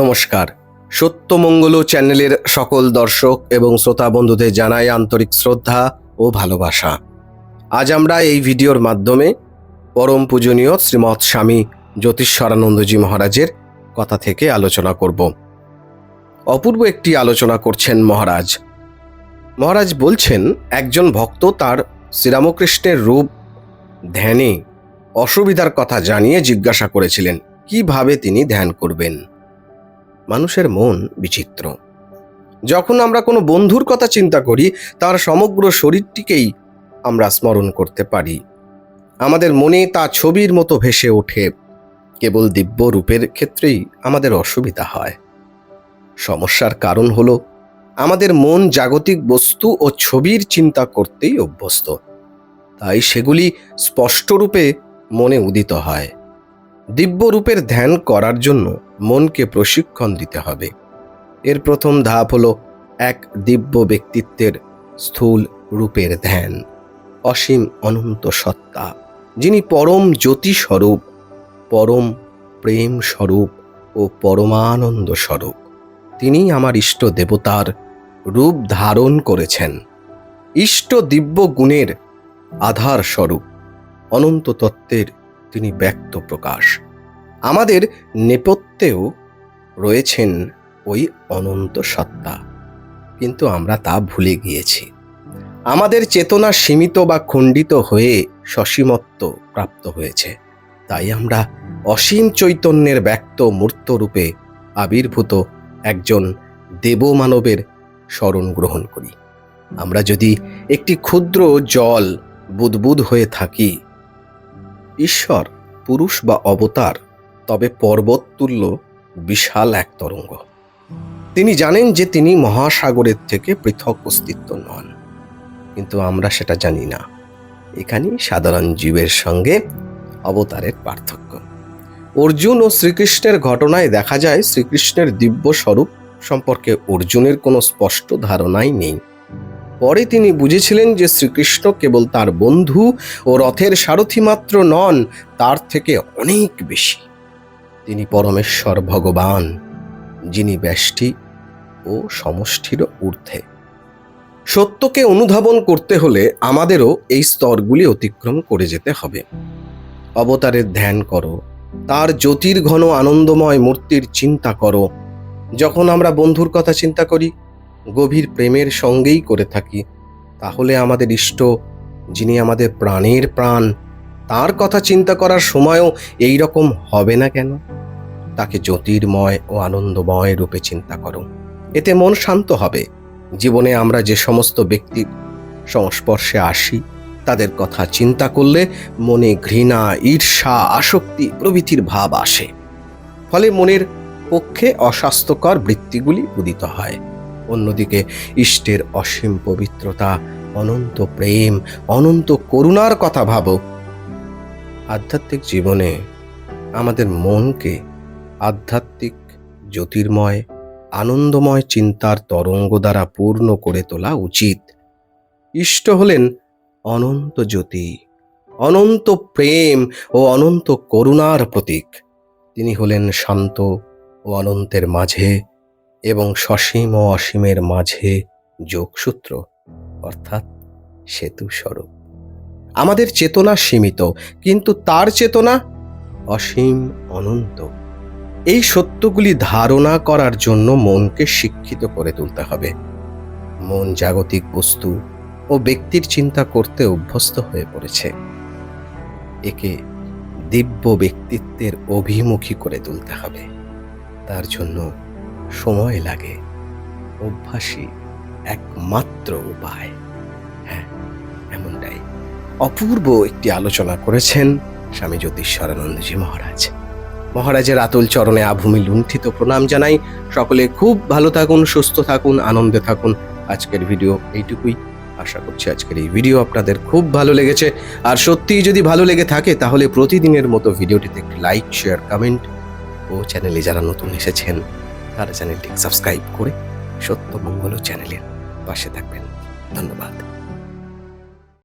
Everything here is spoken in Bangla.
নমস্কার। সত্যমঙ্গল চ্যানেলের সকল দর্শক এবং শ্রোতা বন্ধুদের জানাই আন্তরিক শ্রদ্ধা ও ভালোবাসা। আজ আমরা এই ভিডিওর মাধ্যমে পরম পূজনীয় শ্রীমৎ স্বামী জ্যোতিষ্বরানন্দজি মহারাজের কথা থেকে আলোচনা করব। অপূর্ব একটি আলোচনা করছেন মহারাজ। মহারাজ বলছেন, একজন ভক্ত তার শ্রীরামকৃষ্ণের রূপ, ধ্যানে অসুবিধার কথা জানিয়ে জিজ্ঞাসা করেছিলেন, কীভাবে তিনি ধ্যান করবেন? মানুষের মন বিচিত্র। যখন আমরা কোনো বন্ধুর কথা চিন্তা করি, তার সমগ্র শরীরটিকেই আমরা স্মরণ করতে পারি। আমাদের মনে তা ছবির মতো ভেসে ওঠে। কেবল দিব্য রূপের ক্ষেত্রেই আমাদের অসুবিধা হয়। সমস্যার কারণ হলো, আমাদের মন জাগতিক বস্তু ও ছবির চিন্তা করতেই অভ্যস্ত। তাই সেগুলি স্পষ্টরূপে মনে উদিত হয়। দিব্য রূপের ধ্যান করার জন্য মনকে প্রশিক্ষণ দিতে হবে। এর প্রথম ধাপ হলো এক দিব্য ব্যক্তিত্বের স্থূল রূপের ধ্যান। অসীম অনন্ত সত্তা, যিনি পরম জ্যোতি স্বরূপ পরম প্রেম স্বরূপ ও পরমানন্দ স্বরূপ তিনি আমার ইষ্ট দেবতার রূপ ধারণ করেছেন। ইষ্ট দিব্য গুণের আধার স্বরূপ অনন্ত তত্ত্বের তিনি ব্যক্ত প্রকাশ। আমাদের নেপথ্যেও রয়েছেন ওই অনন্ত সত্তা। কিন্তু আমরা তা ভুলে গিয়েছি। আমাদের চেতনা সীমিত বা খণ্ডিত হয়ে সসীমত্ব প্রাপ্ত হয়েছে। তাই আমরা অসীম চৈতন্যের ব্যক্ত মূর্ত রূপে আবির্ভূত একজন দেবমানবের স্মরণ গ্রহণ করি। আমরা যদি একটি ক্ষুদ্র জল বুদবুদ হয়ে থাকি, ঈশ্বর, পুরুষ বা অবতার তবে পর্বত তুল্য বিশাল এক তরঙ্গ। তিনি জানেন যে তিনি মহাসাগরের থেকে পৃথক অস্তিত্ব নন। কিন্তু আমরা সেটা জানি না। এখানেই সাধারণ জীবের সঙ্গে অবতারের পার্থক্য। অর্জুন ও শ্রীকৃষ্ণের ঘটনায় দেখা যায়, শ্রীকৃষ্ণের দিব্য স্বরূপ সম্পর্কে অর্জুনের কোনো স্পষ্ট ধারণাই নেই। পরে তিনি বুঝেছিলেন যে শ্রীকৃষ্ণ কেবল তার বন্ধু ও রথের সারথি মাত্র নন, তার থেকে অনেক বেশি। তিনি পরমেশ্বর ভগবান, যিনি ব্যষ্টি ও সমষ্টির ঊর্ধ্বে। সত্যকে অনুধাবন করতে হলে আমাদেরও এই স্তরগুলি অতিক্রম করে যেতে হবে। অবতারের ধ্যান করো, তার জ্যোতির ঘন আনন্দময় মূর্তির চিন্তা করো। যখন আমরা বন্ধুর কথা চিন্তা করি, গভীর প্রেমের সঙ্গেই করে থাকি, তাহলে আমাদের ইষ্ট, যিনি আমাদের প্রাণের প্রাণ, তার কথা চিন্তা করার সময়ও এই রকম হবে না কেন? তাকে জ্যোতির্ময় ও আনন্দময় রূপে চিন্তা করো। এতে মন শান্ত হবে। জীবনে আমরা যে সমস্ত ব্যক্তির সংস্পর্শে আসি, তাদের কথা চিন্তা করলে মনে ঘৃণা, ঈর্ষা, আসক্তি প্রভৃতির ভাব আসে। ফলে মনের পক্ষে অস্বাস্থ্যকর বৃত্তিগুলি উদিত হয়। অন্যদিকে ইষ্টের অসীম পবিত্রতা, অনন্ত প্রেম, অনন্ত করুণার কথা ভাবো। আধ্যাত্মিক জীবনে আমাদের মনকে আধ্যাত্মিক, জ্যোতির্ময়, আনন্দময় চিন্তার তরঙ্গ দ্বারা পূর্ণ করে তোলা উচিত। ইষ্ট হলেন অনন্ত জ্যোতি, অনন্ত প্রেম ও অনন্ত করুণার প্রতীক। তিনি হলেন শান্ত ও অনন্তের মাঝে এবং সসীম ও অসীমের মাঝে যোগসূত্র, অর্থাৎ সেতু স্বরূপ আমাদের চেতনা সীমিত, কিন্তু তার চেতনা অসীম অনন্ত। এই সত্যগুলি ধারণা করার জন্য মনকে শিক্ষিত করে তুলতে হবে। মন জাগতিক বস্তু ও ব্যক্তির চিন্তা করতে অভ্যস্ত হয়ে পড়েছে। একে দিব্য ব্যক্তিত্বের অভিমুখী করে তুলতে হবে। তার জন্য সময় লাগে। অভ্যাসই একমাত্র উপায়। হ্যাঁ এমনটাই। অপূর্ব একটি আলোচনা করেছেন স্বামী জ্যোতিষ্বরানন্দজি মহারাজ। মহারাজের আতুল চরণে আভূমি লুণ্ঠিত। প্রণাম জানাই। সকলে খুব ভালো থাকুন, সুস্থ থাকুন, আনন্দে থাকুন। আজকের ভিডিও এইটুকুই। আশা করছি আজকের এই ভিডিও আপনাদের খুব ভালো লেগেছে। আর সত্যিই যদি ভালো লেগে থাকে, তাহলে প্রতিদিনের মতো ভিডিওটিতে একটি লাইক, শেয়ার, কমেন্ট ও চ্যানেলে যারা নতুন এসেছেন, তারা চ্যানেলটি সাবস্ক্রাইব করে সত্য সত্যমঙ্গল চ্যানেলের পাশে থাকবেন। ধন্যবাদ।